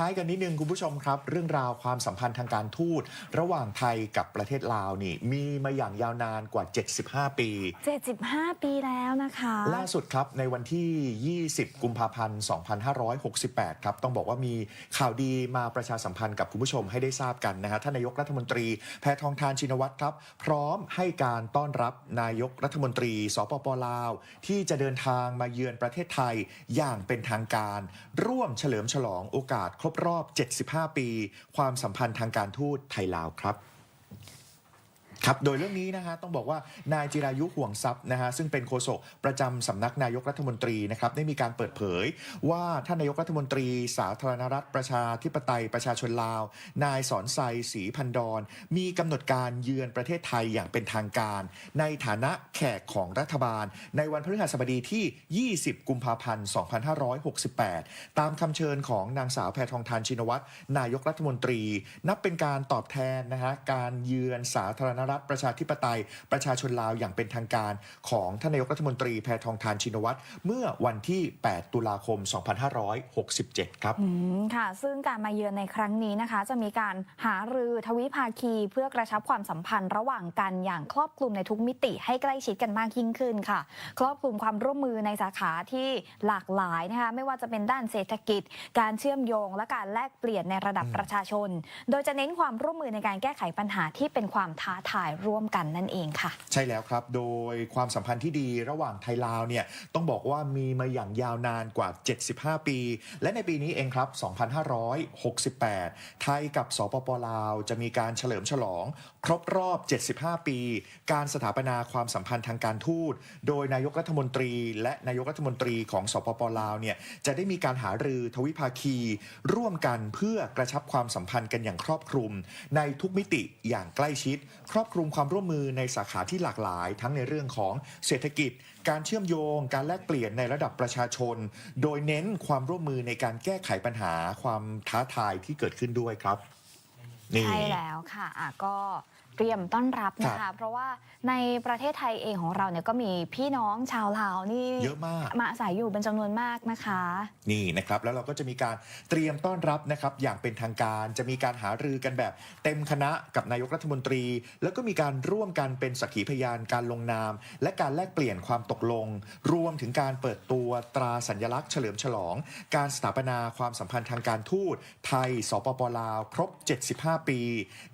ท้ายกันนิดนึงคุณผู้ชมครับ เรื่องราวความสัมพันธ์ทางการทูต ระหว่างไทยกับประเทศลาวนี่ มีมาอย่างยาวนานกว่า 75 ปี 75 ปีแล้วนะคะ ล่าสุดครับในวันที่ 20 กุมภาพันธ์ 2568 ครับ ต้องบอกว่ามีข่าวดีมาประชาสัมพันธ์กับคุณผู้ชมให้ได้ทราบกันนะฮะท่านนายกรัฐมนตรีแพทองทานชินวัตรครับ พร้อมให้การต้อนรับนายกรัฐมนตรีสปปลาว ที่จะเดินทางมาเยือนประเทศไทยอย่างเป็นทางการ ร่วมเฉลิมฉลองโอกาสครบรอบ 75 ปี ความสัมพันธ์ทางการทูตไทยลาวครับ ครับ โดยเรื่องนี้นะฮะต้องบอกว่านายจิรายุห่วงทรัพย์นะฮะซึ่งเป็นโฆษกประจำสำนักนายกรัฐมนตรีนะครับได้มีการเปิดเผย ว่าท่านนายกรัฐมนตรี สาธารณรัฐประชาธิปไตยประชาชนลาว นายสอนไซศรีพันดอนมีกำหนดการเยือนประเทศไทยอย่างเป็นทางการ ในฐานะแขกของรัฐบาล ในวันพฤหัสบดีที่ 20 กุมภาพันธ์ 2568 ตามคำเชิญของนางสาวแพทองทานชินวัตรนายกรัฐมนตรี นับเป็นการตอบแทนนะฮะการเยือนสาธารณรัฐประชาธิปไตย ประชาชนลาวอย่างเป็นทางการของท่านนายกรัฐมนตรีแพทองทานชินวัตรเมื่อวันที่ 8 ตุลาคม 2567 ครับอืมค่ะ ซึ่งการมาเยือนในครั้งนี้นะคะ จะมีการหารือทวิภาคีเพื่อกระชับความสัมพันธ์ระหว่างกันอย่างครอบคลุมในทุกมิติให้ใกล้ชิดกันมากยิ่งขึ้นค่ะ ครอบคลุมความร่วมมือในสาขาที่หลากหลายนะคะไม่ว่าจะเป็นด้านเศรษฐกิจ การเชื่อมโยง และการแลกเปลี่ยนในระดับประชาชน โดยจะเน้นความร่วมมือในการแก้ไขปัญหาที่เป็นความท้าทายายร่วมกันนั่นเองค่ะ ใช่แล้วครับ โดยความสัมพันธ์ที่ดีระหว่างไทยลาวเนี่ยต้องบอกว่ามีมาอย่างยาวนานกว่า 75 ปี และในปีนี้เองครับ 2568 ไทยกับสปปลาว จะมีการเฉลิมฉลอง ครบรอบ 75 ปี การสถาปนาความสัมพันธ์ทางการทูต โดยนายกรัฐมนตรี และนายกรัฐมนตรีของสปปลาวเนี่ยจะได้มีการหารือทวิภาคี ร่วมกันเพื่อกระชับความสัมพันธ์กันอย่างครอบคลุม ในทุกมิติอย่างใกล้ชิด ครอบคลุมความร่วมมือในสาขาที่หลากหลาย ทั้งในเรื่องของเศรษฐกิจ การเชื่อมโยง การแลกเปลี่ยนในระดับประชาชน โดยเน้นความร่วมมือในการแก้ไขปัญหาความท้าทายที่เกิดขึ้นด้วยครับ นี่ ใช่แล้วค่ะอะก็เตรียมต้อนรับนะครัคะ บ เพราะว่าในประเทศไทยเองของเราเนี่ยก็มีพี่น้องชาวลาวนี่เยอะมาก มาอาศัยอยู่เป็นจำนวนมากนะคะ นี่นะครับแล้วเราก็จะมีการเตรียมต้อนรับนะครับอย่างเป็นทางการจะมีการหารือกันแบบ เต็มคณะกับนายกรัฐมนตรี แล้วก็มีการร่วมกันเป็นสักขีพยานการลงนาม และการแลกเปลี่ยนความตกลง รวมถึงการเปิดตัวตราสัญลักษณ์เฉลิมฉลอง การสถาปนาความสัมพันธ์ทางการทูตไทยสปปลาว ครบ 75ปี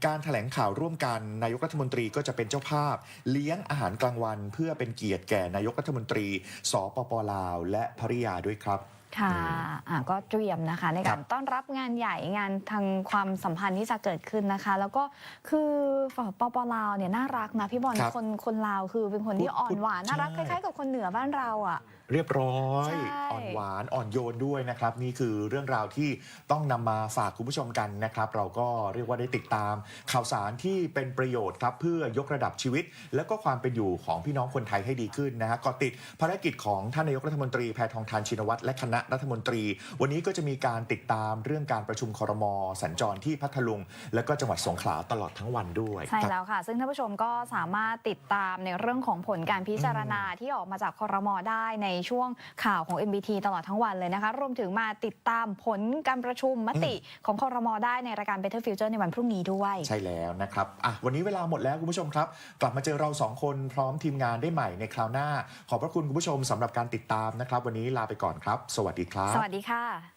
การแถลงข่าวร่วมกัน นายกรัฐมนตรีก็จะเป็นเจ้าภาพ เลี้ยงอาหารกลางวัน เพื่อเป็นเกียรติแก่นายกรัฐมนตรี สปปลาว และภริยาด้วยครับ ค่ะอืมอะ ก็เตรียมนะคะ ในครัการบต้อนรับงานใหญ่งานทางความสัมพันธ์ที่จะเกิดขึ้นนะคะ แล้วก็คือฝั่งปปลาวเนี่ยน่ารักนะพี่บอลครับคนคนลาวคือเป็นคนที่พูดอ่อนหวานพูดน่ารักคใช่ ล้ายๆกับคนเหนือบ้านเราอะ เรียบร้อย ใช่ อ่อนหวานอ่อนโยนด้วยนะครับ นี่คือเรื่องราวที่ต้องนำมาฝากคุณผู้ชมกันนะครับ เราก็เรียกว่าได้ติดตาม ข่าวสารที่เป็นประโยชน์ครับ เพื่อยกระดับชีวิต และก็ความเป็นอยู่ของพี่น้องคนไทยให้ดีขึ้นนะฮะก็ติดภารกิจของท่านนายกรัฐมนตรีแพทองทานชินวัตรและคณะรัฐมนตรี วันนี้ก็จะมีการติดตามเรื่องการประชุมครมสัญจรที่พัทลุง และก็จังหวัดสงขลาตลอดทั้งวันด้วย ใช่ครับแล้วค่ะ ซึ่งท่านผู้ชมก็สามารถติดตามในเรื่องของผลการพิจารณาที่ออกมาจากคอรมอได้ในช่วงข่าวของ MBT ตลอดทั้งวันเลยนะคะ รวมถึงมาติดตามผลการประชุมมติของคอรมอได้ในรายการ Better Future ในวันพรุ่งนี้ด้วย ใช่แล้วนะครับอะวันนี้เวลาหมดแล้วคุณผู้ชมครับ กลับมาเจอเราสองคนพร้อมทีมงานได้ใหม่ในคราวหน้า ขอบพระคุณคุณผู้ชมสำหรับการติดตามนะครับ วันนี้ลาไปก่อนครับสวัสดีครับ สวัสดีค่ะ